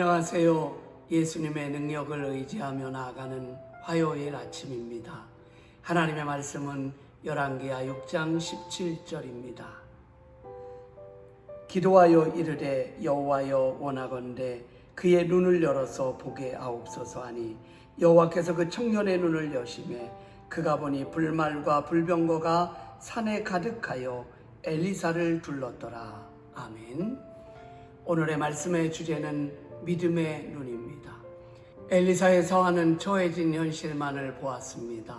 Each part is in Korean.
안녕하세요. 예수님의 능력을 의지하며 나아가는 화요일 아침입니다. 하나님의 말씀은 열왕기하 6장 17절입니다. 기도하여 이르되 여호와여 원하건대 그의 눈을 열어서 보게 하옵소서 하니 여호와께서 그 청년의 눈을 여심해 그가 보니 불말과 불병거가 산에 가득하여 엘리사를 둘렀더라. 아멘. 오늘의 말씀의 주제는 믿음의 눈입니다. 엘리사의 서하는 처해진 현실만을 보았습니다.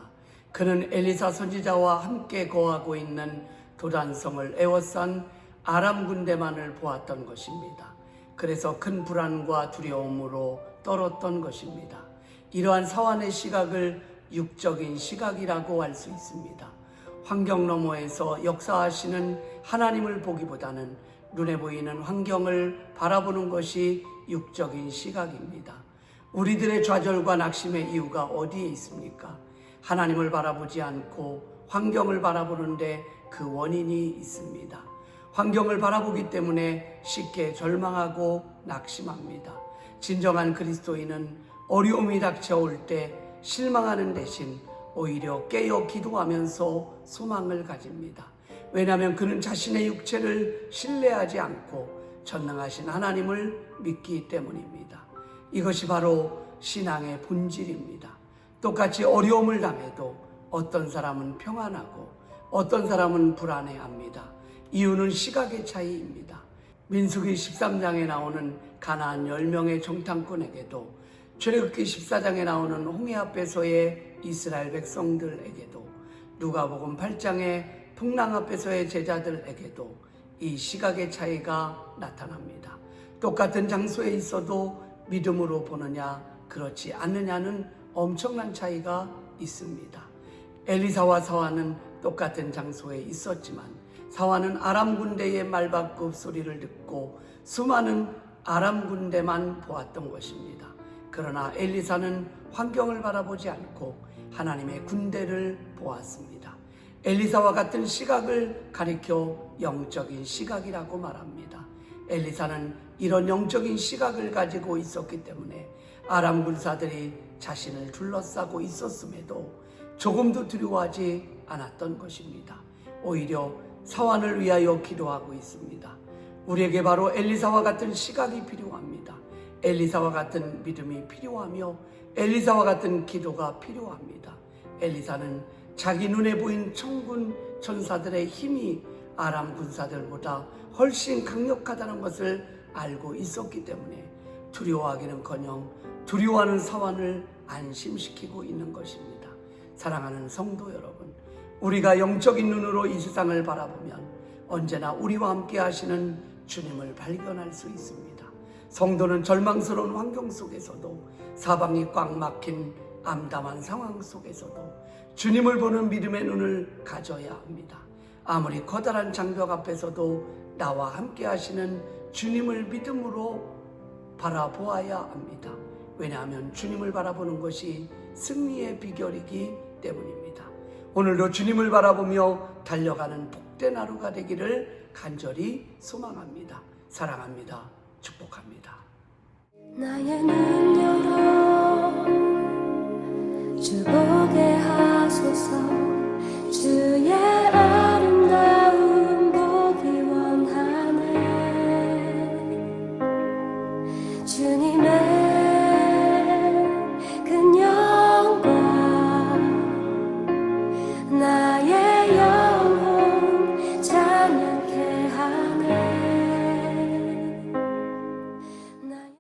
그는 엘리사 선지자와 함께 거하고 있는 도단성을 에워싼 아람 군대만을 보았던 것입니다. 그래서 큰 불안과 두려움으로 떨었던 것입니다. 이러한 사환의 시각을 육적인 시각이라고 할 수 있습니다. 환경 너머에서 역사하시는 하나님을 보기보다는 눈에 보이는 환경을 바라보는 것이 육적인 시각입니다. 우리들의 좌절과 낙심의 이유가 어디에 있습니까? 하나님을 바라보지 않고 환경을 바라보는데 그 원인이 있습니다. 환경을 바라보기 때문에 쉽게 절망하고 낙심합니다. 진정한 그리스도인은 어려움이 닥쳐올 때 실망하는 대신 오히려 깨어 기도하면서 소망을 가집니다. 왜냐하면 그는 자신의 육체를 신뢰하지 않고 전능하신 하나님을 믿기 때문입니다. 이것이 바로 신앙의 본질입니다. 똑같이 어려움을 당해도 어떤 사람은 평안하고 어떤 사람은 불안해합니다. 이유는 시각의 차이입니다. 민수기 13장에 나오는 가나안 10명의 정탐꾼에게도 출애굽기 14장에 나오는 홍해 앞에서의 이스라엘 백성들에게도 누가복음 8장의 풍랑 앞에서의 제자들에게도 이 시각의 차이가 나타납니다. 똑같은 장소에 있어도 믿음으로 보느냐 그렇지 않느냐는 엄청난 차이가 있습니다. 엘리사와 사와는 똑같은 장소에 있었지만 사와는 아람 군대의 말발굽 소리를 듣고 수많은 아람 군대만 보았던 것입니다. 그러나 엘리사는 환경을 바라보지 않고 하나님의 군대를 보았습니다. 엘리사와 같은 시각을 가리켜 영적인 시각이라고 말합니다. 엘리사는 이런 영적인 시각을 가지고 있었기 때문에 아람 군사들이 자신을 둘러싸고 있었음에도 조금도 두려워하지 않았던 것입니다. 오히려 사환을 위하여 기도하고 있습니다. 우리에게 바로 엘리사와 같은 시각이 필요합니다. 엘리사와 같은 믿음이 필요하며 엘리사와 같은 기도가 필요합니다. 엘리사는 자기 눈에 보인 천군 천사들의 힘이 아람 군사들보다 훨씬 강력하다는 것을 알고 있었기 때문에 두려워하기는커녕 두려워하는 사환을 안심시키고 있는 것입니다. 사랑하는 성도 여러분, 우리가 영적인 눈으로 이 세상을 바라보면 언제나 우리와 함께 하시는 주님을 발견할 수 있습니다. 성도는 절망스러운 환경 속에서도 사방이 꽉 막힌 암담한 상황 속에서도 주님을 보는 믿음의 눈을 가져야 합니다. 아무리 커다란 장벽 앞에서도 나와 함께 하시는 주님을 믿음으로 바라보아야 합니다. 왜냐하면 주님을 바라보는 것이 승리의 비결이기 때문입니다. 오늘도 주님을 바라보며 달려가는 복된 하루가 되기를 간절히 소망합니다. 사랑합니다. 축복합니다. 주 보게 하소서. 주의 아름다운 보기 원하네. 주님